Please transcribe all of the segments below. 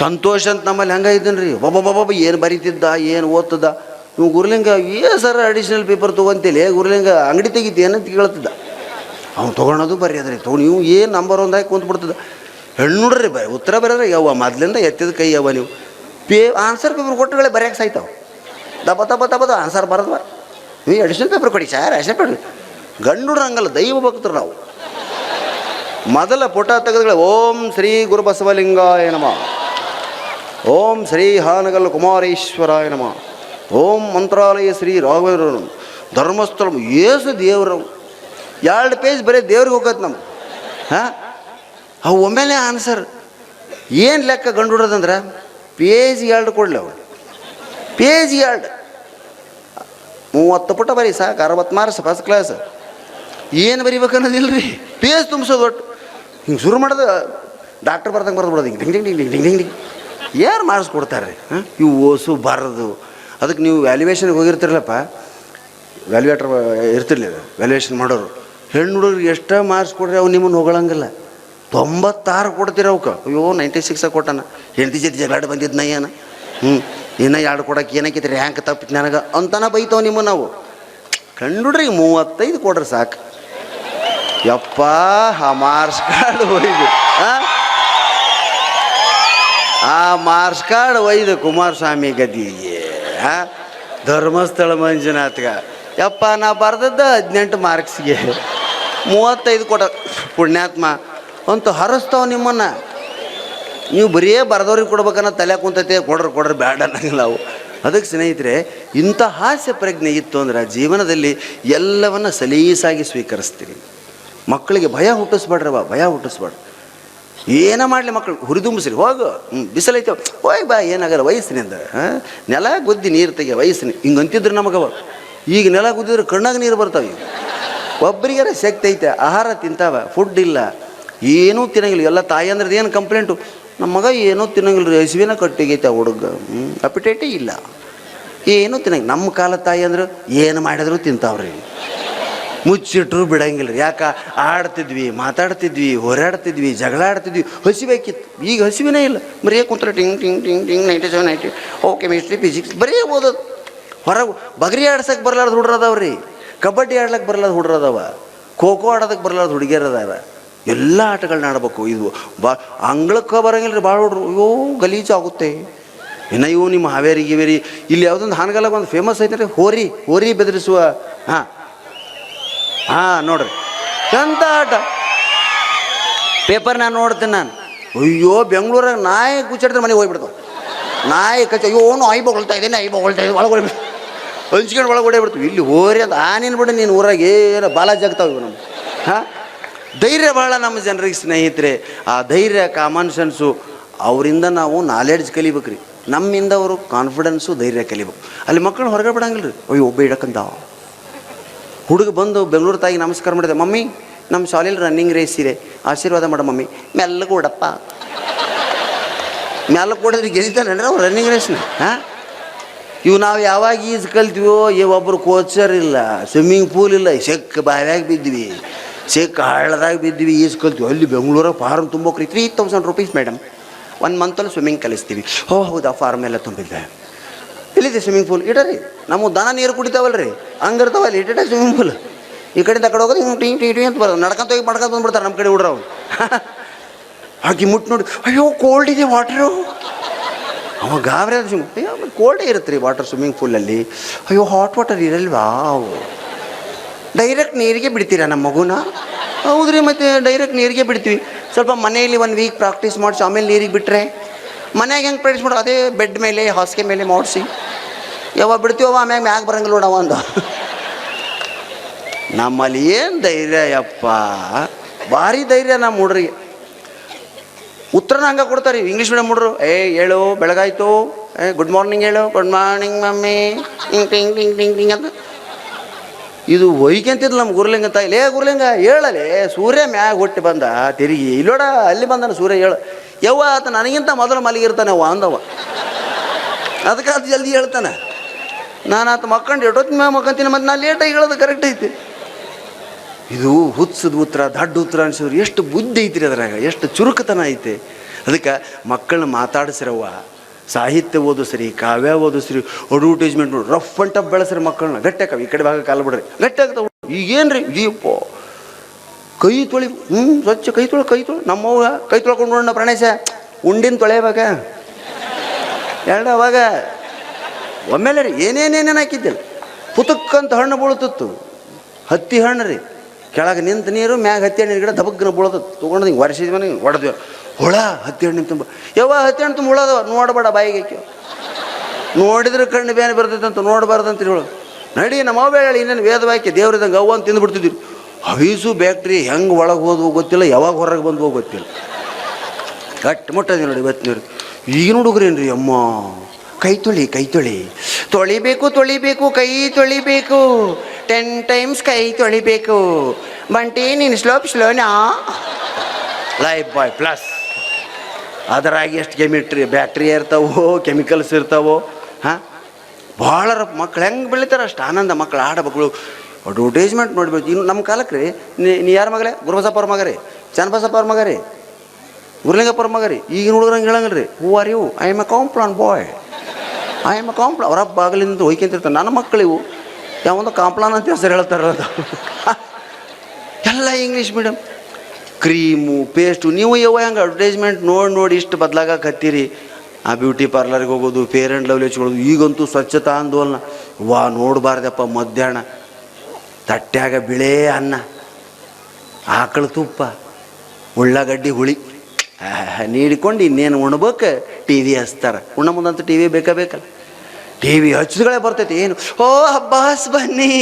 ಸಂತೋಷ ಅಂತ ನಮ್ಮಲ್ಲಿ ಹಂಗೆ ಇದ್ದೀನಿ ರೀ. ಒಬ್ಬೊಬ್ಬೊಬ್ಬ ಏನು ಬರೀತಿದ್ದ, ಏನು ಓದ್ತದ. ನೀವು ಗುರುಲಿಂಗ ಏ ಸರ್ ಅಡಿಷನಲ್ ಪೇಪರ್ ತೊಗೊಂತಿಲ್ಲ ಗುರುಲಿಂಗ ಅಂಗಡಿ ತೆಗಿತಿ ಏನಂತ ಕೇಳ್ತಿದ್ದ. ಅವ್ನು ತೊಗೊಳೋದು ಬರೆಯೋದ್ರಿ ತೊಗೊಂಡು ನೀವು ಏನು ನಂಬರ್ ಒಂದಾಗಿ ಕುಂತು ಬಿಡ್ತದ ಹೆಣ್ಣು ನೋಡ್ರಿ ಬ, ಉತ್ತರ ಬರೋದ್ರೆ, ಯವ್ವ, ಮೊದ್ಲಿಂದ ಎತ್ತಿದ ಕೈ ಯವ್ವ ನೀವು. ಪೇ ಆನ್ಸರ್ ಪೇಪರ್ ಕೊಟ್ಟಗಳೇ ಬರೆಯಕ್ಕೆ ಸಾಯ್ತಾವ. ದಪ ತಪ್ಪ ದಪದ ಆನ್ಸರ್ ಬರೋದ್ವ. ನೀವು ಅಡಿಷನಲ್ ಪೇಪರ್ ಕೊಡಿ ಸರ್ ಅಡಿಷನಲ್ ಪೇಪರ್ ಗಂಡು ಹಂಗಲ್ಲ, ದೈವ ಭಕ್ತರು ನಾವು. ಮೊದಲ ಪುಟ ತೆಗೆದುಗಳೇ, ಓಂ ಶ್ರೀ ಗುರು ಏನಮ್ಮ ನಮಃ. ಓಂ ಶ್ರೀ ಹಾನಗಲ್ ಕುಮಾರೇಶ್ವರಾಯ ನಮಃ. ಓಂ ಮಂತ್ರಾಲಯ ಶ್ರೀ ರಾಘವೇಂದ್ರ ಧರ್ಮಸ್ಥಳ, ಏಸು ದೇವರು. ಎರಡು ಪೇಜ್ ಬರೀ ದೇವ್ರಿಗೆ ಹೋಗತ್ತೆ ನಮ್ಮ ಹಾಂ? ಅವು ಒಮ್ಮೆಲೆ ಆನ್ಸರ್ ಏನು ಲೆಕ್ಕ ಗಂಡು ಹುಡೋದಂದ್ರೆ ಪೇಜ್ ಎರಡು ಕೊಡಲಿ ಅವಳು ಪೇಜ್ ಎರಡು. ಮೂವತ್ತು ಪುಟ ಬರೀ ಸಾಕು, ಅರವತ್ತು ಮಾರ್ಕ್ಸ್ ಫಸ್ಟ್ ಕ್ಲಾಸ್ ಏನು ಬರಿಬೇಕು ಅನ್ನೋದಿಲ್ಲ ರೀ ಪೇಜ್ ತುಂಬಿಸೋದು ಒಟ್ಟು. ಹಿಂಗೆ ಶುರು ಮಾಡೋದು ಡಾಕ್ಟರ್ ಬರ್ದಂಗೆ ಬರ್ದು ಬಿಡೋದು ಹಿಂಗೆ. ಡಿಂಗ್ ಡಿಂಗ್ ಡಿಂಗ್ ಡಿಂಗ್ ಡಿಂಗ್ ಡಿಂಗ್. ಯಾರು ಮಾಡಿಸ್ಕೊಡ್ತಾರೆ ರೀ ಇವು ಓಸು ಬಾರದು ಅದಕ್ಕೆ ನೀವು ವ್ಯಾಲ್ಯೂಯೇಷನ್ಗೆ ಹೋಗಿರ್ತಿರಲ್ಲಪ್ಪ. ವ್ಯಾಲ್ಯೂಯೇಟ್ರ್ ಇರ್ತಿರ್ಲಿಲ್ಲ ವ್ಯಾಲ್ಯೂಯೇಷನ್ ಮಾಡೋರು. ಹೆಣ್ಣು ಹುಡುಗರಿಗೆ ಎಷ್ಟು ಮಾರ್ಕ್ಸ್ ಕೊಡ್ರಿ ಅವು ನಿಮ್ಮನ್ನು ಹೊಗಳಂಗಿಲ್ಲ. ತೊಂಬತ್ತಾರು ಕೊಡ್ತೀರ ಅವಕ್ಕೆ ಅಯ್ಯೋ ನೈಂಟಿ ಸಿಕ್ಸ ಕೊಟ್ಟಾನ. ಹೆಂಡತಿ ಜೊತೆ ಜಗಳಾಡಿ ಬಂದಿದ್ದು ಏನು? ಹ್ಞೂ ಇನ್ನ ಎರಡು ಕೊಡಕ್ಕೆ ಏನಕ್ಕೆ ರ್ಯಾಂಕ್ ತಪ್ಪಿತ್ತು ನನಗೆ ಅಂತಾನೆ ಬೈತಾವ ನಿಮ್ಮ ನಾವು ಕಂಡುಡ್ರಿಗೆ ಮೂವತ್ತೈದು ಕೊಡ್ರಿ ಸಾಕು. ಯಪ್ಪ, ಆ ಮಾರ್ಕ್ಸ್ ಒಯ್ದು ಆ? ಮಾರ್ಸ್ ಕಾರ್ಡ್ ಒಯ್ದು ಕುಮಾರಸ್ವಾಮಿ ಗದಿಗೆ? ಧರ್ಮಸ್ಥಳ ಮಂಜುನಾಥ್ಗ. ಯಪ್ಪ, ನಾ ಬರ್ದದ್ದು ಹದಿನೆಂಟು ಮಾರ್ಕ್ಸ್ಗೆ. ಮೂವತ್ತೈದು ಕೊಡ ಪುಣ್ಯಾತ್ಮ. ಅಂತ ಹರಸ್ತಾವ ನಿಮ್ಮನ್ನು. ನೀವು ಬರೀ ಬರದವ್ರಿಗೆ ಕೊಡ್ಬೇಕನ್ನ ತಲೆ ಕುಂತೈತೆ, ಕೊಡ್ರಿ ಕೊಡ್ರಿ ಬೇಡ ನಾವು ಅದಕ್ಕೆ ಸ್ನೇಹಿತರೆ, ಇಂಥ ಹಾಸ್ಯ ಪ್ರಜ್ಞೆ ಇತ್ತು ಅಂದ್ರೆ ಜೀವನದಲ್ಲಿ ಎಲ್ಲವನ್ನ ಸಲೀಸಾಗಿ ಸ್ವೀಕರಿಸ್ತೀರಿ. ಮಕ್ಕಳಿಗೆ ಭಯ ಹುಟ್ಟಿಸ್ಬೇಡ್ರವ ಭಯ ಹುಟ್ಟಿಸ್ಬೇಡ್ರಿ. ಏನ ಮಾಡಲಿ ಮಕ್ಕಳು ಹುರಿದುಂಬಿಸ್ರಿ, ಹೋಗು. ಹ್ಞೂ ಬಿಸಿಲೈತೆ. ಹೋಯ್ ಬಾ, ಏನಾಗಲ್ಲ ವಯಸ್ಸಿನಿಂದ ಹಾಂ? ನೆಲ ಗುದ್ದಿ ನೀರು ತೆಗೆ ವಯಸ್ಸಿನ ಹಿಂಗೆ ಅಂತಿದ್ರು ನಮಗವ ಈಗ ನೆಲ ಗುದ್ದಿದ್ರೆ ಕಣ್ಣಾಗ ನೀರು ಬರ್ತಾವೆ ಈಗ. ಒಬ್ಬರಿಗಾರ ಶಕ್ತಿ ಐತೆ, ಆಹಾರ ತಿಂತಾವ ಫುಡ್ ಇಲ್ಲ, ಏನೂ ತಿನ್ನಂಗಿಲ್ಲ. ಎಲ್ಲ ತಾಯಿ ಅಂದ್ರೆ ಏನು ಕಂಪ್ಲೇಂಟು ನಮ್ಮ ಮಗ ಏನೂ ತಿನ್ನಂಗಿಲ್ಲ ರೀ, ಹಸಿವಿನ ಕಟ್ಟಿಗೈತೆ ಹುಡುಗ. ಅಪಿಟೇಟೇ ಇಲ್ಲ. ಏನೂ ತಿನ್ನಂಗಿಲ್ಲ. ನಮ್ಮ ಕಾಲ ತಾಯಿ ಅಂದ್ರೆ ಏನು ಮಾಡಿದ್ರು ತಿಂತಾವ್ರಿ. ಮುಚ್ಚಿಟ್ರು ಬಿಡಂಗಿಲ್ಲ ರೀ. ಯಾಕೆ? ಆಡ್ತಿದ್ವಿ, ಮಾತಾಡ್ತಿದ್ವಿ, ಹೋರಾಡ್ತಿದ್ವಿ ಜಗಳ ಆಡ್ತಿದ್ವಿ ಹಸಿಬೇಕಿತ್ತು. ಈಗ ಹಸಿವಿನೇ ಇಲ್ಲ. ಬರೀ ಕುಂತ್ರೆ ಟಿಂಗ್ ಟಿಂಗ್ ಟಿಂಗ್ ಟಿಂಗ್ ನೈಂಟಿ ಸೆವೆನ್ ನೈಂಟಿ ಓ ಕೆಮಿಸ್ಟ್ರಿ ಫಿಸಿಕ್ಸ್ ಬರೀ ಓದೋದು. ಹೊರಗೆ ಬಗರಿ ಆಡ್ಸಕ್ಕೆ ಬರಲಾರ್ದು ಹುಡ್ರದವ ರೀ. ಕಬಡ್ಡಿ ಆಡ್ಲಕ್ಕೆ ಬರಲಾರ್ದು ಹುಡ್ರದವ ಖೋ ಖೋ ಆಡೋದಕ್ಕೆ ಬರಲಾರ್ದು ಹುಡುಗಿಯರದಾರ ಎಲ್ಲ ಆಟಗಳನ್ನ ಆಡಬೇಕು. ಇದು ಬಾ, ಅಂಗಳಕ್ಕೆ ಬರಂಗಿಲ್ಲ ರೀ ಭಾಳ ಹುಡ್ರು. ಅಯ್ಯೋ, ಗಲೀಜು ಆಗುತ್ತೆ. ಇನ್ನು ಇವು ನಿಮ್ಮ ಹಾವೇರಿ, ಗಿವೇರಿ, ಇಲ್ಲಿ ಯಾವುದೊಂದು ಹಾನಗಲ್ಲ ಒಂದು ಫೇಮಸ್ ಐತೆ ಹೋರಿ ಹೋರಿ ಬೆದರಿಸುವ. ಹಾಂ. ಹಾಂ, ನೋಡ್ರಿ. ಎಂತ ಆಟ? ಪೇಪರ್ ನಾನು ನೋಡ್ತೀನಿ ನಾನು. ಅಯ್ಯೋ, ಬೆಂಗಳೂರಾಗ ನಾಯಿ ಕುಚ್ಚಾಡಿದ್ರೆ ಮನೆಗೆ ಹೋಗ್ಬಿಡ್ತಾವೆ ನಾಯಿ ಕಚ್ಚ ಅಯ್ಯೋ ನಾಯಿ ಬೊಗಳ್ತಾ ಇದೆ ಐ ಬೊಗಳ್ತಾ ಇದೆ ಒಳಗೆ ಹೊಡಿಬಿಡ್ತು ಹಂಚ್ಕೊಂಡು ಒಳಗೆ ಹೊಡಿಬಿಡ್ತು. ಇಲ್ಲಿ ಹೋರಿ ಅಂತ ನಿನ್ ಬಿಡು, ನೀನು ಊರಾಗ ಏನು ಬಾಲ ಜಗ್ತಾವ ನಮ್ಮ ಹಾಂ? ಧೈರ್ಯ ಬಹಳ ನಮ್ಮ ಜನರಿಗೆ ಸ್ನೇಹಿತರೆ. ಆ ಧೈರ್ಯ ಕಾಮನ್ ಸೆನ್ಸು ಅವರಿಂದ ನಾವು ನಾಲೆಡ್ಜ್ ಕಲಿಬೇಕ್ರಿ. ನಮ್ಮಿಂದ ಅವರು ಕಾನ್ಫಿಡೆನ್ಸು ಧೈರ್ಯ ಕಲಿಬೇಕು. ಅಲ್ಲಿ ಮಕ್ಕಳು ಹೊರಗೆ ಬಿಡಂಗಿಲ್ಲ ರೀ ಅಯ್ಯೋ, ಒಬ್ಬ ಇಡಕ್ಕಂತ ಹುಡುಗ ಬಂದು ಬೆಂಗಳೂರು ತಾಯಿಗೆ ನಮಸ್ಕಾರ ಮಾಡಿದೆ, ಮಮ್ಮಿ ನಮ್ಮ ಶಾಲೆಯಲ್ಲಿ ರನ್ನಿಂಗ್ ರೇಸ್ ಇದೆ, ಆಶೀರ್ವಾದ ಮಾಡ ಮಮ್ಮಿ. ಮೆಲ್ಲ ಕೊಡಪ್ಪ ಮೆಲ್ಲ ಓಡಿದ್ರೆ ಗೆಲ್ತಾನೆ ಅವ್ರು ರನ್ನಿಂಗ್ ರೇಸ್ನ ಹಾಂ? ಇವು ನಾವು ಯಾವಾಗ ಈಜು ಕಲ್ತೀವೋ ಒಬ್ಬರು ಕೋಚರ್ ಇಲ್ಲ ಸ್ವಿಮ್ಮಿಂಗ್ ಪೂಲ್ ಇಲ್ಲ ಸೆಕ್ ಬಾವ್ಯಾಗ ಬಿದ್ವಿ ಸೆಕ್ ಹಳ್ಳದಾಗ ಬಿದ್ವಿ ಈಜು ಕಲ್ತೀವಿ. ಅಲ್ಲಿ ಬೆಂಗಳೂರಾಗ form ತುಂಬೋಕ್ರಿ three thousand rupees madam one ಮಂತಲ್ಲಿ swimming ಕಲಿಸ್ತೀವಿ. ಓ ಹೌದಾ ಫಾರ್ಮ್ ಎಲ್ಲ ತುಂಬಿದ್ದೆ. ಎಲ್ಲಿದೆ ಸ್ವಿಮ್ಮಿಂಗ್ ಪೂಲ್ ಇಡರಿ. ನಮ್ಮ ದನ ನೀರು ಕುಡಿತಾವಲ್ಲ ರೀ ಹಂಗಿರ್ತಾವಲ್ಲ, ಇಟ್ಟಿಟ ಸ್ವಿಮ್ಮಿಂಗ್ ಪೂಲ್ ಈ ಕಡೆಯಿಂದ ಕಡೆ ಹೋಗೋದು, ಹಿಂಗೆ ಟಿ ಟಿ ಟಿ ಅಂತ ಬರೋದು. ನಡ್ಕೊಂತ ಹೋಗಿ ಮಾಡ್ಕೊಂತ ಬಂದ್ಬಿಡ್ತಾರೆ ನಮ್ಮ ಕಡೆ ಹುಡ್ರ ಅವ್ರು. ಹಾಕಿ ಮುಟ್ಟು ನೋಡಿ, ಅಯ್ಯೋ ಕೋಲ್ಡ್ ಇದೆ ವಾಟ್ರು ಅವ ಗಾಬರಿ ಆದ ಸ್ವಿಮ್ ಅಯ್ಯೋ ಕೋಲ್ಡೇ ಇರುತ್ತೆ ರೀ ವಾಟರ್ ಸ್ವಿಮ್ಮಿಂಗ್ ಪೂಲಲ್ಲಿ ಅಯ್ಯೋ ಹಾಟ್ ವಾಟರ್ ಇರಲ್ವಾ ಡೈರೆಕ್ಟ್ ನೀರಿಗೆ ಬಿಡ್ತೀರಾ ನಮ್ಮ ಮಗುನ? ಹೌದ್ರಿ, ಮತ್ತೆ ಡೈರೆಕ್ಟ್ ನೀರಿಗೆ ಬಿಡ್ತೀವಿ. ಸ್ವಲ್ಪ ಮನೆಯಲ್ಲಿ ಒಂದು ವೀಕ್ ಪ್ರಾಕ್ಟೀಸ್ ಮಾಡಿಸಿ, ಆಮೇಲೆ ನೀರಿಗೆ ಬಿಟ್ಟರೆ ಮನ್ಯಾಗ ಹೆಂಗೆ ಪ್ರಾಕ್ಟೀಸ್ ಮಾಡೋ ಅದೇ ಬೆಡ್ ಮೇಲೆ, ಹಾಸಿಗೆ ಮೇಲೆ ಮಾಡಿಸಿ. ಯಾವಾಗ ಬಿಡ್ತೀವವ ಆಮ್ಯಾಗ ಮ್ಯಾಗ ಬರಂಗಿಲ್ಲ ನೋಡವ ಅಂದ. ನಮ್ಮಲ್ಲಿ ಏನು ಧೈರ್ಯ ಯಪ್ಪ? ಭಾರಿ ಧೈರ್ಯ ನಮ್ಮ ಹುಡ್ರಿಗೆ. ಉತ್ತರನ ಹಂಗೆ ಕೊಡ್ತಾರೆ ಇಂಗ್ಲೀಷ್ ಮೀಡಿಯಮ್ ಹುಡ್ರು, ಏ, ಹೇಳು, ಬೆಳಗಾಯ್ತು. ಏ ಗುಡ್ ಮಾರ್ನಿಂಗ್ ಹೇಳು. Good morning mummy. ಟಿಂಗ್ ಟಿಂಗ್ ಟಿಂಗ್ ಟಿಂಗ್ ಟಿಂಗ್ ಅಂತ. ಇದು ಒಯ್ಕೆಂತಿದ್ಲು ನಮ್ಮ ಗುರುಲಿಂಗ ತಾಯಿ. ಲೇ ಗುರುಲಿಂಗ, ಹೇಳಲೇ. ಸೂರ್ಯ ಮ್ಯಾಗ ಹುಟ್ಟಿ ಬಂದ. ತಿರುಗಿ. ಇಲ್ಲೋಡ, ಅಲ್ಲಿ ಬಂದನ ಸೂರ್ಯ, ಹೇಳು. ಯವ್ವ, ಆತ ನನಗಿಂತ ಮೊದಲು ಮಲಗಿರ್ತಾನೆ ಅವ್ವ ಅಂದವ. ಅದಕ್ಕೆ ಅದು ಜಲ್ದಿ ಹೇಳ್ತಾನೆ, ನಾನು ಆತ ಮಕ್ಕಂಡು ಎಟ್ಟೊತ್ತಿನ ಮ್ಯಾಗ ಮಕ್ಕಂತೀನಿ ಮತ್ತು ನಾನು ಲೇಟಾಗಿ ಹೇಳೋದು ಕರೆಕ್ಟ್ ಐತಿ. ಇದು ಹುಚ್ಚದ ಉತ್ತರ, ದಡ್ಡ ಉತ್ತರ ಅನ್ಸಿದ್ರು ಎಷ್ಟು ಬುದ್ಧಿ ಐತ್ರಿ ಅದ್ರಾಗ, ಎಷ್ಟು ಚುರುಕುತನ ಐತೆ. ಅದಕ್ಕೆ ಮಕ್ಕಳನ್ನ ಮಾತಾಡಿಸ್ರವ್ವ, ಸಾಹಿತ್ಯ ಓದಿಸ್ರಿ ಕಾವ್ಯ ಓದಿಸ್ರಿ ಅಡ್ವರ್ಟೈಸ್ಮೆಂಟ್ ನೋಡಿ ರಫ್ ಅಂಡ್ ಟಫ್ ಬೆಳೆಸ್ರಿ ಮಕ್ಕಳನ್ನ ಗಟ್ಟಾಕವ ಈ ಕಡೆ ಭಾಗ ಕಾಲು ಬಿಡ್ರಿ ಗಟ್ಟಾಗ್ತಾವ ಈಗೇನು ರೀ ಅಯ್ಯಪ್ಪ ಕೈ ತೊಳಿ ಹ್ಞೂ ಸ್ವಚ್ಛ ಕೈ ತೊಳೆ ಕೈ ತೊಳೆ. ನಮ್ಮವ್ವ ಕೈ ತೊಳ್ಕೊಂಡು ನೋಡೋಣ ಪ್ರಾಣೇಶ. ಉಂಡಿನ ತೊಳೆಯವಾಗ ಎರಡು ಅವಾಗ ಒಮ್ಮೆಲೆ ರೀ, ಏನೇನೇನೇನು ಹಾಕಿದ್ದಿಲ್ಲ. ಪುತಕ್ಕಂತ ಹಣ್ಣು ಬೀಳ್ತಿತ್ತು. ಹತ್ತಿ ಹಣ್ಣು ರೀ. ಕೆಳಗೆ ನಿಂತ ನೀರು, ಮ್ಯಾಗ ಹತ್ತಿ ಹಣ್ಣಿನ ಗಿಡ ದಬಗ್ನ ಬೀಳೋದು ತೊಗೊಂಡು ಹಿಂಗೆ ವರ್ಷದ ಮನೆ ಹೊಡೆದ್ವಿ ಹುಳ, ಹತ್ತಿ ಹಣ್ಣು ತುಂಬ ಯಾವ ಹತ್ತಿ ಹಣ್ಣು ತುಂಬ ಹುಳದವ ನೋಡಬೇಡ ಬಾಯಿಗೆ ಹಾಕಿ ನೋಡಿದ್ರೆ ಕಣ್ಣು ಬೇನೆ ಬರ್ತೈತಂತ, ನೋಡಬಾರ್ದಂತ ಹೇಳು. ನಡಿ, ನಮ್ಮ ಬೇಳೆ ಇನ್ನೇನು ವೇದವಾಕ್ಯ ದೇವ್ರದಂಗೆ ಅವ್ವ ಅಂತ ತಿಂದುಬಿಡ್ತಿದ್ವಿ ಹವೀಸು ಬ್ಯಾಕ್ಟ್ರಿ ಹೆಂಗೆ ಒಳಗೆ ಹೋದ್ವು ಗೊತ್ತಿಲ್ಲ, ಯಾವಾಗ ಹೊರಗೆ ಬಂದ್ವೋ ಗೊತ್ತಿಲ್ಲ. ಕಟ್ ಮುಟ್ಟದಿ ನೋಡಿ ಇವತ್ತಿನವ್ರು ಈಗಿನ ಹುಡುಗ್ರೇನ್ರಿ ಅಮ್ಮ? ಕೈ ತೊಳಿ ಕೈ ತೊಳಿ. ತೊಳಿಬೇಕು ತೊಳಿಬೇಕು, ಕೈ ತೊಳಿಬೇಕು. ಟೆನ್ ಟೈಮ್ಸ್ ಕೈ ತೊಳಿಬೇಕು. ಬಂಟಿ, ನೀನು ಸ್ಲೋಪ್ ಸ್ಲೋನಾ ಲೈಫ್ ಬಾಯ್ ಪ್ಲಸ್ ಅದರಾಗಿ ಎಷ್ಟು ಕೆಮಿಟ್ರಿ ಬ್ಯಾಟ್ರಿ ಇರ್ತಾವೋ ಕೆಮಿಕಲ್ಸ್ ಇರ್ತಾವೋ, ಹಾಂ? ಭಾಳ ಮಕ್ಳು ಹೆಂಗೆ ಬೆಳಿತಾರೆ ಅಷ್ಟು ಆನಂದ ಮಕ್ಕಳು ಆಡ ಮಕ್ಕಳು ಅಡ್ವರ್ಟೈಸ್ಮೆಂಟ್ ನೋಡ್ಬೇಕು. ಇನ್ನು ನಮ್ಮ ಕಾಲಕ್ಕೆ ರೀ, ನೀ ಯಾರ ಮಗಲೇ ಗುರುಬಸಪ್ಪ ಅವ್ರ ಮಗ ರೀ ಚನ್ನಬಸಪ್ಪ ಅವ್ರ ಮಗ ರೀ ಗುರುಲಿಂಗಪ್ಪ ಅವ್ರ ಮಗ ರೀ. ಈಗಿನ ಹುಡುಗರಂಗೆ ಹೇಳಂಗಿಲ್ಲ ರೀ who are you I am a Complan boy I am a Complan ಅವರ ಬಾಗಿಲಿಂದ ಹೋಯ್ಕೊಂತಿರ್ತಾರೆ ನನ್ನ ಮಕ್ಕಳಿವು ಯಾವೊಂದು ಕಾಂಪ್ಲಾನ್ ಅಂತ ಹೆಸರು ಹೇಳ್ತಾರೆ ಎಲ್ಲ ಇಂಗ್ಲೀಷ್ ಮೀಡಿಯಮ್ ಕ್ರೀಮು ಪೇಸ್ಟು ನೀವು ಯಾವ ಹೆಂಗೆ ಅಡ್ವರ್ಟೈಸ್ಮೆಂಟ್ ನೋಡಿ ನೋಡಿ ಇಷ್ಟು ಹತ್ತೀರಿ? ಆ ಬ್ಯೂಟಿ ಪಾರ್ಲರ್ಗೆ ಹೋಗೋದು ಪೇರೆಂಟ್ ಆ್ಯಂಡ್ ಲವ್ಲಿ ಹಚ್ಕೊಳ್ಳೋದು, ಈಗಂತೂ ಸ್ವಚ್ಛತಾ ಆಂದೋಲನ ವಾ, ನೋಡಬಾರ್ದಪ್ಪ ಮಧ್ಯಾಹ್ನ. ತಟ್ಟ್ಯಾಗ ಬಿಳೇ ಅನ್ನ, ಆಕಳು ತುಪ್ಪ, ಉಳ್ಳಾಗಡ್ಡಿ ಹುಳಿ. ನೀಡಿಕೊಂಡು ಇನ್ನೇನು ಉಣ್ಬೇಕು? ಟಿ ವಿ ಹಚ್ತಾರೆ. ಉಣ್ಣ ಮುಂದಂತೂ ಟಿ ವಿ ಬೇಕಾ ಬೇಕಲ್ಲ? ಟಿ ವಿ ಹಚ್ಚಿದ್ಗಳೇ ಬರ್ತೈತಿ. ಏನು? ಓ, ಅಬ್ಬಾಸ್ ಬನ್ನಿ.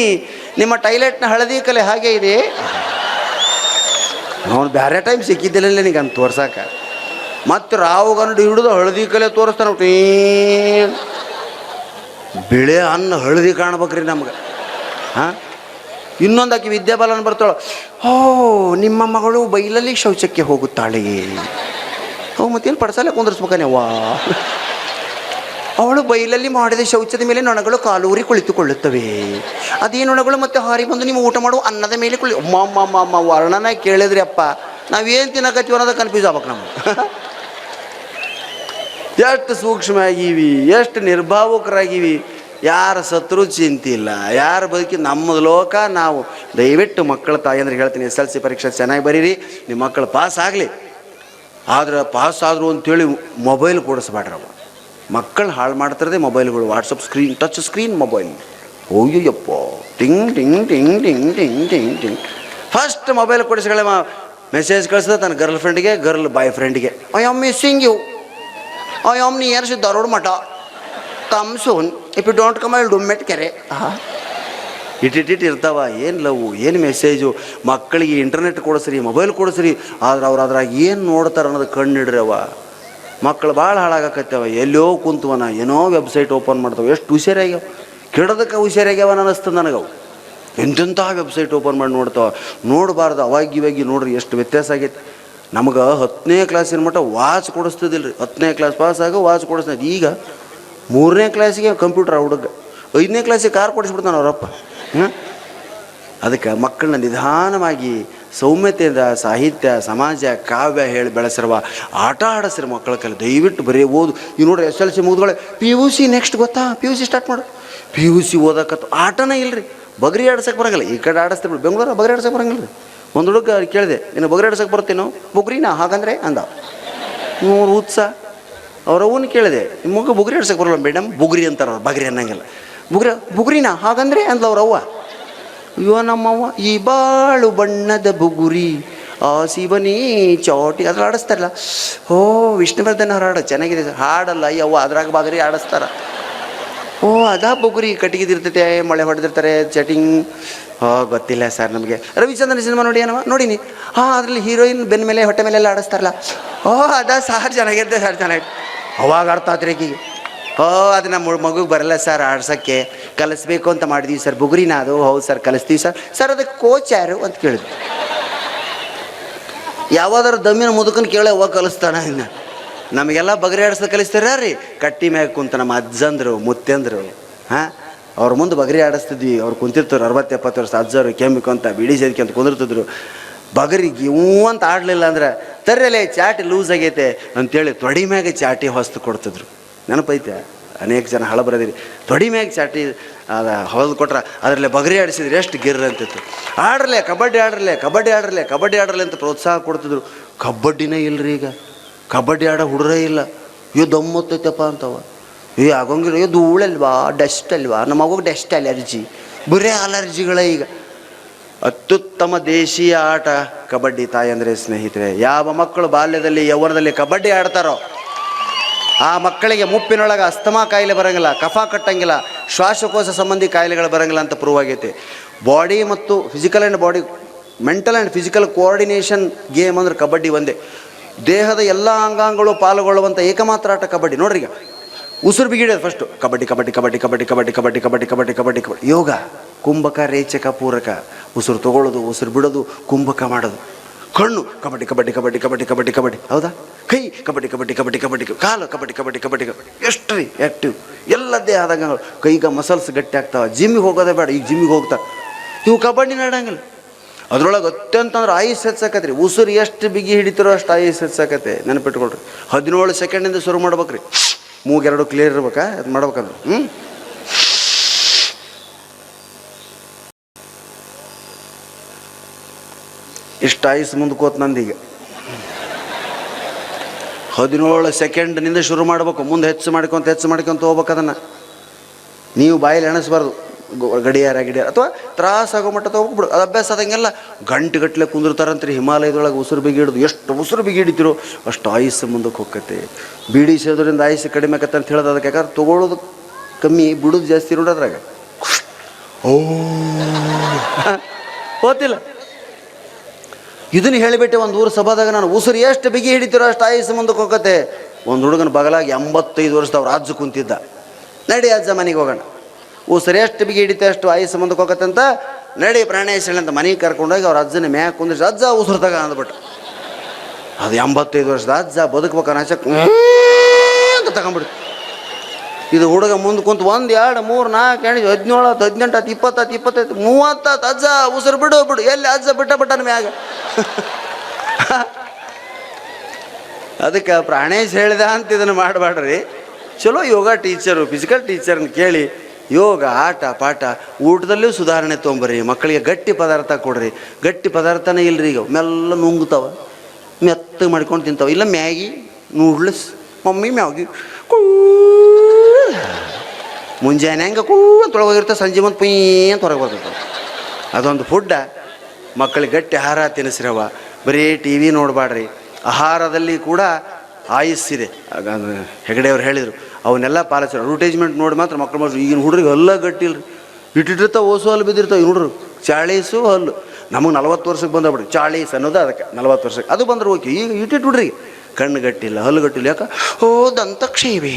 ನಿಮ್ಮ ಟೈಲೆಟ್ನ ಹಳದಿ ಕಲೆ ಹಾಗೆ ಇದೆ. ಅವನು ಬೇರೆ ಟೈಮ್ ಸಿಕ್ಕಿದ್ದಿಲ್ಲ ನಿನಗೆ ಅಂತ ತೋರ್ಸಾಕ. ಮತ್ತು ರಾವು ಹಿಡಿದು ಹಳದಿ ಕಲೆ ತೋರಿಸ್ತಾನೆ ಬಿಳೆ ಅನ್ನ ಹಳದಿ ಕಾಣ್ಬೇಕ್ರಿ ನಮ್ಗೆ. ಹಾಂ? ಇನ್ನೊಂದು ಆಕಿ ವಿದ್ಯಾಬಾಲನ್ ಬರ್ತಾಳೆ ಓ ನಿಮ್ಮ ಮಗಳು ಬೈಲಲ್ಲಿ ಶೌಚಕ್ಕೆ ಹೋಗುತ್ತಾಳೆ. ಓ ಮತ್ತೇನು ಪಡ್ಸಲ್ಲ ಕುಂದಿರ್ಸ್ಬೇಕಾನೆವ್ವಾ ಅವಳು ಬೈಲಲ್ಲಿ ಮಾಡಿದ ಶೌಚದ ಮೇಲೆ ನೊಣಗಳು ಕಾಲೂರಿ ಕುಳಿತುಕೊಳ್ಳುತ್ತವೆ. ಅದೇ ನೊಣಗಳು ಮತ್ತೆ ಹಾರಿ ಬಂದು ನೀವು ಊಟ ಮಾಡುವ ಅನ್ನದ ಮೇಲೆ ಕುಳಿ ಅಮ್ಮ ಅಮ್ಮ ವರ್ಣನ ಕೇಳಿದ್ರಿ ಅಪ್ಪ. ನಾವೇನು ತಿನ್ನಕತ್ತೀವಿ ಅನ್ನೋದು ಕನ್ಫ್ಯೂಸ್ ಆಗ್ಬೇಕು ನಮ್ಗೆ. ಎಷ್ಟು ಸೂಕ್ಷ್ಮ ಆಗೀವಿ, ಎಷ್ಟು ನಿರ್ಭಾವುಕರಾಗೀವಿ. ಯಾರ ಸತ್ರು ಚಿಂತಿಲ್ಲ, ಯಾರ ಬದುಕಿ ನಮ್ಮ ಲೋಕ ನಾವು. ದಯವಿಟ್ಟು ಮಕ್ಕಳ ತಾಯಂದ್ರೆ ಹೇಳ್ತೀನಿ, ಎಸ್ ಎಲ್ ಸಿ ಪರೀಕ್ಷೆ ಚೆನ್ನಾಗಿ ಬರೀರಿ, ನಿಮ್ಮ ಮಕ್ಕಳು ಪಾಸ್ ಆಗಲಿ. ಆದ್ರೆ ಪಾಸ್ ಆದರು ಅಂತೇಳಿ ಮೊಬೈಲ್ ಕೊಡಿಸ್ಬೇಡ್ರವ ಮಕ್ಕಳು ಹಾಳು ಮಾಡ್ತಿರದೆ ಮೊಬೈಲ್ಗಳು WhatsApp screen touch screen mobile ಓಯ್ಯಪ್ಪ ಟಿಂಗ್ ಟಿಂಗ್ ಟಿಂಗ್ ಟಿಂಗ್ ಟಿಂಗ್ ಟಿಂಗ್ ಟಿಂಗ್. ಫಸ್ಟ್ ಮೊಬೈಲ್ ಕೊಡಿಸ್ಗಳೇ ಮೆಸೇಜ್ ಕಳಿಸಿದ ತನ್ನ ಗರ್ಲ್ ಫ್ರೆಂಡ್ಗೆ girl boy ಫ್ರೆಂಡ್ಗೆ I am missing you I am near C ದರೋಡ್ Math come soon if you don't come I ಡುಮ್ಮೆಟ್ ಕೆರೆ ಇಟ್ಟಿಟ್ಟಿಟ್ಟು ಇರ್ತಾವ ಏನು ಲವ್ ಏನು ಮೆಸೇಜು ಮಕ್ಕಳಿಗೆ ಇಂಟರ್ನೆಟ್ ಕೊಡಿಸ್ರಿ ಮೊಬೈಲ್ ಕೊಡಿಸ್ರಿ ಆದ್ರೆ ಅವ್ರು ಅದ್ರಾಗ ಏನು ನೋಡ್ತಾರೆ ಅನ್ನೋದು ಕಣ್ಣಿಡ್ರವ ಮಕ್ಕಳು ಭಾಳ ಹಾಳಾಗಕತ್ತವ ಎಲ್ಲೋ ಕುಂತವನ ಏನೋ ವೆಬ್ಸೈಟ್ ಓಪನ್ ಮಾಡ್ತಾವೆ ಎಷ್ಟು ಹುಷಾರಾಗ್ಯಾವ. ಕೆಡೋದಕ್ಕೆ ಹುಷಾರಾಗ್ಯಾವ ಅನ್ನಿಸ್ತದೆ ನನಗವು. ಎಂತೆಂಥ ವೆಬ್ಸೈಟ್ ಓಪನ್ ಮಾಡಿ ನೋಡ್ತಾವೆ. ನೋಡಬಾರ್ದು ಅವಾಗ ಇವಾಗಿ ನೋಡ್ರಿ ಎಷ್ಟು ವ್ಯತ್ಯಾಸ ಆಗೈತೆ. ನಮಗೆ ಹತ್ತನೇ ಕ್ಲಾಸಿನ ಮಟ್ಟ ವಾಚ್ ಕೊಡಿಸ್ತಿದ್ದಿಲ್ಲ ರೀ ಹತ್ತನೇ ಕ್ಲಾಸ್ ಪಾಸ್ ಆಗ ವಾಚ್ ಕೊಡಿಸ್ತದೆ ಈಗ ಮೂರನೇ ಕ್ಲಾಸಿಗೆ ಕಂಪ್ಯೂಟರ್ ಹುಡುಗ. ಐದನೇ ಕ್ಲಾಸಿಗೆ ಕಾರ್ ಕೊಡಿಸ್ಬಿಡ್ತಾನೆ ಅವರಪ್ಪ. ಹಾಂ ಅದಕ್ಕೆ ಮಕ್ಕಳನ್ನ ನಿಧಾನವಾಗಿ ಸೌಮ್ಯತೆಯಿಂದ ಸಾಹಿತ್ಯ, ಸಮಾಜ, ಕಾವ್ಯ ಹೇಳಿ ಬೆಳೆಸಿರುವ, ಆಟ ಆಡಿಸಿರ ಮಕ್ಕಳ ಕಲೆ ದಯವಿಟ್ಟು ಬರೀ ಓದು. ಈಗ ನೋಡ್ರಿ ಎಸ್ ಎಲ್ ಸಿ ಮುಗಿದ್ಗಳೆ ಪಿ ಯು ಸಿ ನೆಕ್ಸ್ಟ್ ಗೊತ್ತಾ? ಪಿ ಯು ಸಿ ಸ್ಟಾರ್ಟ್ ಮಾಡು. ಪಿ ಯು ಸಿ ಓದಕ್ಕತ್ತು ಆಟನೇ ಇಲ್ಲರಿ ಬಗರಿ ಆಡ್ಸಕ್ಕೆ ಬರೋಂಗಿಲ್ಲ. ಈ ಕಡೆ ಆಡಿಸ್ತೀವಿ ಬೆಂಗಳೂರು ಬಗರಿ ಆಡ್ಸಕ್ಕೆ ಬರಂಗಿಲ್ಲ ರೀ ಒಂದು ಹುಡುಗ ಕೇಳಿದೆ, ಇನ್ನು ಬಗರಿ ಆಡ್ಸಕ್ಕೆ ಬರ್ತೀನೋ ಬುಗ್ರಿನಾ ಹಾಗಂದ್ರೆ? ಅಂದ. ಮೂರು ಉತ್ಸಾಹ ಅವ್ರ ಅವನು ಕೇಳಿದೆ ನಿಮ್ಮ ಮಗ ಬುಗ್ರಿ ಆಡ್ಸಕ್ಕೆ ಬರಲ್ಲ ಮೇಡಮ್ ಬುಗ್ರಿ ಅಂತಾರೆ ಅವ್ರು ಬಗ್ರಿ ಅನ್ನಂಗಿಲ್ಲ. ಬುಗ್ರಿ, ಬುಗ್ರಿನಾ ಹಾಗಂದ್ರೆ ಅಂದ್ಲ ಅವ್ರ ಅವ್ವ. ಅಯ್ಯೋ ನಮ್ಮವ್ವ, ಈ ಬಾಳು ಬಣ್ಣದ ಬುಗುರಿ, ಆ ಶಿವನಿ ಚೌಟಿ ಅದ್ರ ಆಡಿಸ್ತಾರಲ್ಲ ಓ, ವಿಷ್ಣುವರ್ಧನ್ ಅವ್ರ ಹಾಡು ಚೆನ್ನಾಗಿದೆ ಹಾಡಲ್ಲ ಅಯ್ಯವ್ವ ಅದ್ರಾಗ ಬಾಗರಿ ಆಡಿಸ್ತಾರ ಓ, ಅದಾ ಬುಗುರಿ ಕಟ್ಟಿಗೆದಿರ್ತೈತೆ ಮಳೆ ಹೊಡೆದಿರ್ತಾರೆ ಚಟಿಂಗ್ ಓ ಗೊತ್ತಿಲ್ಲ ಸರ್ ನಮಗೆ. ರವಿಚಂದ್ರನ್ ಸಿನಿಮಾ ನೋಡಿ ಏನವ ನೋಡಿನಿ. ಹಾಂ ಅದರಲ್ಲಿ ಹೀರೋಯಿನ್ ಬೆನ್ನ ಮೇಲೆ ಹೊಟ್ಟೆ ಮೇಲೆಲ್ಲ ಆಡಿಸ್ತಾರಲ್ಲ ಓ, ಅದಾ ಸಾರ್ ಚೆನ್ನಾಗಿರುತ್ತೆ ಸರ್ ಚೆನ್ನಾಗಿ ಅವಾಗ ಅರ್ಥ ಆತ್ರಿ ಈಗ ಓ ಅದು ನಮ್ಮ ಮಗುಗೆ ಬರಲ್ಲ ಸರ್ ಆಡ್ಸೋಕ್ಕೆ. ಕಲಿಸ್ಬೇಕು ಅಂತ ಮಾಡಿದ್ವಿ ಸರ್. ಬುಗುರಿನ ಅದು. ಹೌದು ಸರ್, ಕಲಿಸ್ತೀವಿ ಸರ್. ಸರ್ ಅದಕ್ಕೆ ಕೋಚ್ ಯಾರು ಅಂತ ಕೇಳಿದ್ವಿ. ಯಾವಾದರೂ ದಮ್ಮಿನ ಮುದುಕನ ಕೇಳಿ ಅವಾಗ ಕಲಿಸ್ತಾನ ಇನ್ನು? ನಮಗೆಲ್ಲ ಬಗರಿ ಆಡ್ಸೋದು ಕಲಿಸ್ತಾರ ರೀ ಕಟ್ಟಿ ಮ್ಯಾಗ ಕುಂತ ನಮ್ಮ ಅಜ್ಜಂದ್ರು, ಮುತ್ಯಂದ್ರು, ಹಾಂ? ಅವ್ರ ಮುಂದೆ ಬಗರಿ ಆಡಿಸ್ತಿದ್ವಿ. ಅವ್ರು ಕುಂತಿರ್ತಾರೆ ಅರವತ್ತು ಎಪ್ಪತ್ತು ವರ್ಷ. ಅಜ್ಜರು ಕೆಮ್ಮಿಕೊಂತ ಬಿಡಿ ಸೇದ್ಕೊಂತ ಕುಂದಿರ್ತಿದ್ರು. ಬಗರಿಗೆ ಇವ್ ಅಂತ ಆಡಲಿಲ್ಲ ಅಂದ್ರೆ ತರ್ರಲೆ ಚಾಟಿ ಲೂಸ್ ಆಗೈತೆ ಅಂತೇಳಿ ತೊಡಿ ಮ್ಯಾಗೆ ಚಾಟಿ ಹೊಸ್ತು ಕೊಡ್ತಿದ್ರು. ನೆನಪೈತೆ? ಅನೇಕ ಜನ ಹಳ ಬರೋದಿರಿ ತೊಡಿ ಮ್ಯಾಗೆ ಚಾಟಿ, ಅದು ಹೊಲ್ದು ಕೊಟ್ರ ಅದರಲ್ಲಿ ಬಗರಿ ಆಡಿಸಿದ್ರೆ ಎಷ್ಟು ಗಿರ್ರ ಅಂತಿತ್ತು. ಆಡ್ರಲೆ, ಕಬಡ್ಡಿ ಆಡ್ರಲೆ ಕಬಡ್ಡಿ ಆಡ್ರಲೆ ಕಬಡ್ಡಿ ಆಡ್ರಲೆ ಅಂತ ಪ್ರೋತ್ಸಾಹ ಕೊಡ್ತಿದ್ರು. ಕಬಡ್ಡಿನೇ ಇಲ್ರಿ ಈಗ. ಕಬಡ್ಡಿ ಆಡೋ ಹುಡುಗರೇ ಇಲ್ಲ. ಇವ್ ದಮ್ಮತ್ತೈತಪ್ಪ ಅಂತವ. ಏ, ಆಗೋಂಗಿಲ್ಲ. ಏ, ಧೂಳಲ್ವಾ? ಡಸ್ಟ್ ಅಲ್ವಾ? ನಮ್ಮ ಮಗುಗೆ ಡಸ್ಟ್ ಅಲರ್ಜಿ. ಬರೇ ಅಲರ್ಜಿಗಳೇ ಈಗ. ಅತ್ಯುತ್ತಮ ದೇಶೀಯ ಆಟ ಕಬಡ್ಡಿ ತಾಯಿ ಅಂದರೆ ಸ್ನೇಹಿತರೆ ಯಾವ ಮಕ್ಕಳು ಬಾಲ್ಯದಲ್ಲಿ ಯೌವನದಲ್ಲಿ ಕಬಡ್ಡಿ ಆಡ್ತಾರೋ ಆ ಮಕ್ಕಳಿಗೆ ಮುಪ್ಪಿನೊಳಗೆ ಅಸ್ತಮಾ ಕಾಯಿಲೆ ಬರಂಗಿಲ್ಲ ಕಫ ಕಟ್ಟಂಗಿಲ್ಲ ಶ್ವಾಸಕೋಶ ಸಂಬಂಧಿ ಕಾಯಿಲೆಗಳು ಬರಂಗಿಲ್ಲ ಅಂತ ಪ್ರೂವ್ ಆಗೈತೆ ಬಾಡಿ ಮತ್ತು physical and body mental and physical coordination game ಅಂದ್ರೆ ಕಬಡ್ಡಿ ಒಂದೇ ದೇಹದ ಎಲ್ಲ ಅಂಗಾಂಗಗಳು ಪಾಲ್ಗೊಳ್ಳುವಂಥ ಏಕಮಾತ್ರ ಆಟ ಕಬಡ್ಡಿ ನೋಡ್ರಿ ಈಗ ಉಸಿರು ಬಿಗಿಡೋದು ಫಸ್ಟು ಕಬಡ್ಡಿ ಕಬಡ್ಡಿ ಕಬಡ್ಡಿ ಕಬಡ್ಡಿ ಕಬಡ್ಡಿ ಕಬಡ್ಡಿ ಕಬಡ್ಡಿ ಕಬಡ್ಡಿ ಕಬಡ್ಡಿ ಕಬಡ್ಡಿ ಯೋಗ ಕುಂಭಕ, ರೇಚಕ, ಪೂರಕ. ಉಸಿರು ತಗೊಳ್ಳೋದು ಉಸಿರು ಬಿಡೋದು, ಕುಂಭಕ ಮಾಡೋದು. ಕಣ್ಣು, ಕಬಡ್ಡಿ ಕಬಡ್ಡಿ ಕಬಡ್ಡಿ ಕಬಡ್ಡಿ ಕಬಡ್ಡಿ ಕಬಡ್ಡಿ. ಹೌದಾ? ಕೈ, ಕಬಡ್ಡಿ ಕಬಡ್ಡಿ ಕಬಡ್ಡಿ ಕಬಡ್ಡಿ ಕಾಲು, ಕಬಡ್ಡಿ ಕಬಡ್ಡಿ ಕಬಡ್ಡಿ ಕಬಡ್ಡಿ. ಎಷ್ಟು ರೀ ಆ್ಯಕ್ಟಿವ್ ಎಲ್ಲದ್ದೇ ಆದಾಗ ಕೈಗ ಮಸಲ್ಸ್ ಗಟ್ಟಿ ಆಗ್ತಾವ. ಜಿಮ್ಮಿಗೆ ಹೋಗೋದೇ ಬೇಡ. ಈಗ ಜಿಮ್ಮಿಗೆ ಹೋಗ್ತಾ. ಇವು ಕಬಡ್ಡಿ ನಡಂಗಿಲ್ಲ ಅದ್ರೊಳಗೆ ಅತ್ಯಂತ ಅಂದ್ರೆ ಆಯುಸ್ ಹೆಚ್ಚಾಕತ್ತೆ ರೀ ಉಸಿರು ಎಷ್ಟು ಬಿಗಿ ಹಿಡಿತಿರೋ ಅಷ್ಟು ಆಯುಸ್ ಹೆಚ್ಚಾಕತ್ತೆ. ನೆನಪಿಟ್ಕೊಳ್ರಿ. ಹದಿನೇಳು ಸೆಕೆಂಡಿಂದ ಶುರು ಮಾಡ್ಬೇಕ್ರಿ. ಮೂಗೆರಡು ಕ್ಲಿಯರ್ ಇರ್ಬೇಕಾ? ಅದು ಮಾಡ್ಬೇಕಂದ್ರೆ. ಹ್ಞೂ ಇಷ್ಟು ಆಯುಸ್ ಮುಂದಕ್ಕೆ ನಂದೀಗ. ಹದಿನೇಳು ಸೆಕೆಂಡ್ನಿಂದ ಶುರು ಮಾಡ್ಬೇಕು. ಮುಂದೆ ಹೆಚ್ಚು ಮಾಡ್ಕೊಂತ ಹೆಚ್ಚು ಮಾಡ್ಕೊಂತ ಹೋಗ್ಬೇಕು ಅದನ್ನು. ನೀವು ಬಾಯಲ್ಲಿ ಎಣಸ್ಬಾರ್ದು ಗಡಿಯಾರ ಗಿಡಿಯಾರ. ಅಥವಾ ತ್ರಾಸ ಆಗೋ ಮಟ್ಟ ತೊಗೊಬಿಡು ಅದು ಅಭ್ಯಾಸ ಆದಂಗೆಲ್ಲ ಗಂಟು ಗಟ್ಟಲೆ ಕುಂದಿರ್ತಾರಂತ್ರಿ. ಹಿಮಾಲಯದೊಳಗೆ ಉಸಿರು ಬಿಗಿ ಹಿಡಿದು ಎಷ್ಟು ಉಸಿರು ಬಿಗಿ ಹಿಡಿತಿರೋ ಅಷ್ಟು ಆಯುಸ್ಸು ಮುಂದಕ್ಕೆ ಹೋಗತ್ತೆ. ಬೀಡಿ ಸೇದೋದ್ರಿಂದ ಆಯುಸ್ಸು ಕಡಿಮೆ ಆಕತ್ತೆ ಅಂತ ಹೇಳೋದು ಅದಕ್ಕೆ. ಯಾಕಂದ್ರೆ ತೊಗೊಳ್ಳೋದು ಕಮ್ಮಿ ಬಿಡೋದು ಜಾಸ್ತಿ ನೋಡೋದ್ರಾಗ. ಓ. ಹೋತಿಲ್ಲ. ಇದನ್ನು ಹೇಳಿಬಿಟ್ಟೆ ಒಂದು ಊರು ಸಭಾದಾಗ ನಾನು ಉಸಿರು ಎಷ್ಟು ಬಿಗಿ ಹಿಡಿತೀರೋ ಅಷ್ಟು ಆಯಸ್ಸು ಮುಂದಕ್ಕೆ ಹೋಗತ್ತೆ. ಒಂದು ಹುಡುಗನ ಬಗಲಾಗಿ ಎಂಬತ್ತೈದು ವರ್ಷದವ್ರು ರಾಜು ಕುಂತಿದ್ದ. ನಡಿ ಅಜ್ಜ ಮನೆಗೆ ಹೋಗೋಣ. ಉಸಿರು ಎಷ್ಟು ಬಿಗಿ ಹಿಡಿತೆ ಅಷ್ಟು ಆಯಸ್ಸು ಮುಂದಕ್ಕೆ ಹೋಗತ್ತೆ ಅಂತ ನಡಿ ಪ್ರಾಣೇಶ್ವರಿ ಅಂತ ಮನೆಗೆ ಕರ್ಕೊಂಡೋಗಿ ಅವ್ರ ಅಜ್ಜನ ಮ್ಯಾಕ್ ಕುಂದಿಸಿ ಅಜ್ಜ ಉಸಿರು ತಗ ಅಂದ್ಬಿಟ್ಟು ಅದು ಎಂಬತ್ತೈದು ವರ್ಷದ ಅಜ್ಜ ಬದುಕ್ಬೇಕು ಅನ್ಸಕ್ ಅಂತ ತಗೊಂಬಿಡ್ತು ಇದು ಹುಡುಗ ಮುಂದೆ ಕುಂತು ಒಂದು ಎರಡು ಮೂರು ನಾಲ್ಕು ಎಂಟು ಹದಿನೇಳು ಹತ್ತು ಹದಿನೆಂಟು ಹತ್ತು ಇಪ್ಪತ್ತು ಹತ್ತು ಇಪ್ಪತ್ತೈದು ಮೂವತ್ತತ್ತು ಅಜ್ಜ, ಉಸಿರು ಬಿಡು ಬಿಡು. ಎಲ್ಲಿ ಅಜ್ಜ ಬಿಟ್ಟ ಬಿಟ್ಟನ ಮ್ಯಾಗ ಅದಕ್ಕೆ ಪ್ರಾಣೇಶ್ ಹೇಳಿದೆ ಅಂತ ಇದನ್ನು ಮಾಡಬೇಡ್ರಿ ಚಲೋ ಯೋಗ ಟೀಚರು ಫಿಸಿಕಲ್ ಟೀಚರ್ನ ಕೇಳಿ, ಯೋಗ, ಆಟ, ಪಾಠ, ಊಟದಲ್ಲೂ ಸುಧಾರಣೆ ತೊಗೊಂಬರ್ರಿ ಮಕ್ಕಳಿಗೆ ಗಟ್ಟಿ ಪದಾರ್ಥ ಕೊಡ್ರಿ. ಗಟ್ಟಿ ಪದಾರ್ಥನೇ ಇಲ್ರಿ ಈಗ, ಮೆಲ್ಲ ನುಂಗ್ತಾವ. ಮೆತ್ತ ಮಾಡ್ಕೊಂಡು ತಿಂತಾವ. ಇಲ್ಲ ಮ್ಯಾಗಿ, ನೂಡ್ಲ್ಸ್, ಮಮ್ಮಿ ಮ್ಯಾಗಿ. ಕೂ ಮುಂಜಾನೆ ಹೆಂಗೆ ಕೂ ಅಂತ ಒಳಗೆ ಹೋಗಿರ್ತಾವೆ ಸಂಜೆ ಮುಂದೆ ಪುಯ್ ಅಂತ ಹೊರಗೆ ಬರ್ತೈತೆ ಅದೊಂದು ಫುಡ್ಡ. ಮಕ್ಕಳಿಗೆ ಗಟ್ಟಿ ಆಹಾರ ತಿನ್ನಿಸ್ರವ. ಬರೀ ಟಿ ವಿ ನೋಡಬೇಡ್ರಿ. ಆಹಾರದಲ್ಲಿ ಕೂಡ ಆಯುಸ್ಸಿದೆ. ಹೆಗಡೆಯವರು ಹೇಳಿದರು. ಅವನ್ನೆಲ್ಲ ಪಾಲಿಸ್ ಅಡ್ವರ್ಟೈಸ್ಮೆಂಟ್ ನೋಡಿ ಮಾತ್ರ ಮಕ್ಕಳು ಮಾಡಿ ಈಗಿನ ಹುಡುಗರಿಗೆ ಗಟ್ಟಿ ಇಲ್ರಿ ಇಟ್ಟಿಟ್ಟಿರ್ತಾವೆ ಓಸು ಹಲ್ಲು ಬಿದ್ದಿರ್ತಾವೆ ಹುಡುಗರು ಚಾಳೀಸು ಹಲ್ಲು. ನಮಗೆ ನಲ್ವತ್ತು ವರ್ಷಕ್ಕೆ ಬಂದಬಿಡಿ ಚಾಳೀಸ್ ಅನ್ನೋದು ಅದಕ್ಕೆ. ನಲ್ವತ್ತು ವರ್ಷಕ್ಕೆ. ಅದು ಬಂದ್ರೆ ಓಕೆ. ಈಗ ಇಟ್ಟಿಟ್ಟು ಹುಡ್ರಿಗೆ. ಕಣ್ಣು ಗಟ್ಟಿಲ್ಲ, ಹಲ್ಲು ಗಟ್ಟಿಲ್ಲ. ಯಾಕೆ? ಓ ದಂತಕ್ಷೇವಿ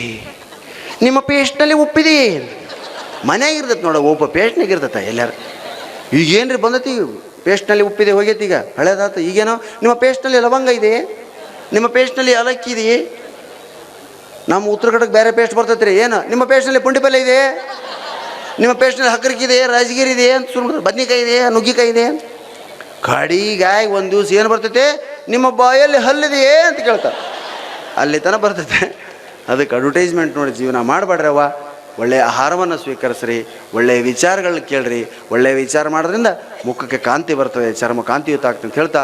ನಿಮ್ಮ ಪೇಸ್ಟ್ನಲ್ಲಿ ಉಪ್ಪಿದೆಯೇ ಮನೆಯಾಗ ಇರ್ತೈತೆ ನೋಡ ಒಬ್ಬ ಪೇಸ್ಟ್ನಾಗ ಇರ್ತೈತೆ ಎಲ್ಲಾರು. ಈಗೇನ್ರಿ ಬಂದತಿ? ಪೇಸ್ಟ್ನಲ್ಲಿ ಉಪ್ಪಿದೆ ಹೋಗೈತಿ ಈಗ, ಹಳೇದಾತು, ಈಗೇನೋ ನಿಮ್ಮ ಪೇಸ್ಟ್ನಲ್ಲಿ ಲವಂಗ ಇದೆ, ನಿಮ್ಮ ಪೇಸ್ಟ್ನಲ್ಲಿ ಅಲಕ್ಕಿ ಇದೆಯೇ ನಮ್ಮ ಉತ್ತರ ಕಡೆಗೆ ಬೇರೆ ಪೇಸ್ಟ್ ಬರ್ತೈತೆ ರೀ ಏನು? ನಿಮ್ಮ ಪೇಸ್ಟ್ನಲ್ಲಿ ಪುಂಡಿ ಪಲ್ಯ ಇದೆ, ನಿಮ್ಮ ಪೇಸ್ಟ್ನಲ್ಲಿ ಹಕ್ಕರಿಕೆ ಇದೆ, ರಾಜಗಿರಿ ಇದೆ, ಅಂತ ಸುಮ್ಮನೆ ಬದ್ನಿಕಾಯಿ ಇದೆ, ನುಗ್ಗಿಕಾಯಿ ಇದೆ ಕಡಿಗಾಯಿ ಒಂದು ದಿವಸ ಏನು ಬರ್ತೈತೆ? ನಿಮ್ಮ ಬಾಯಲ್ಲಿ ಹಲ್ಲಿದೆಯೇ ಅಂತ ಕೇಳ್ತಾರೆ. ಅಲ್ಲಿ ತನಕ ಬರ್ತೈತೆ. ಅದಕ್ಕೆ ಅಡ್ವರ್ಟೈಸ್ಮೆಂಟ್ ನೋಡಿ ಜೀವನ ಮಾಡಬೇಡ್ರವ್ವ. ಒಳ್ಳೆಯ ಆಹಾರವನ್ನು ಸ್ವೀಕರಿಸ್ರಿ ಒಳ್ಳೆಯ ವಿಚಾರಗಳನ್ನ ಕೇಳ್ರಿ ಒಳ್ಳೆಯ ವಿಚಾರ ಮಾಡೋದ್ರಿಂದ ಮುಖಕ್ಕೆ ಕಾಂತಿ ಬರ್ತದೆ, ಚರ್ಮ ಕಾಂತಿಯುತ ಆಗ್ತದೆ ಅಂತ ಹೇಳ್ತಾ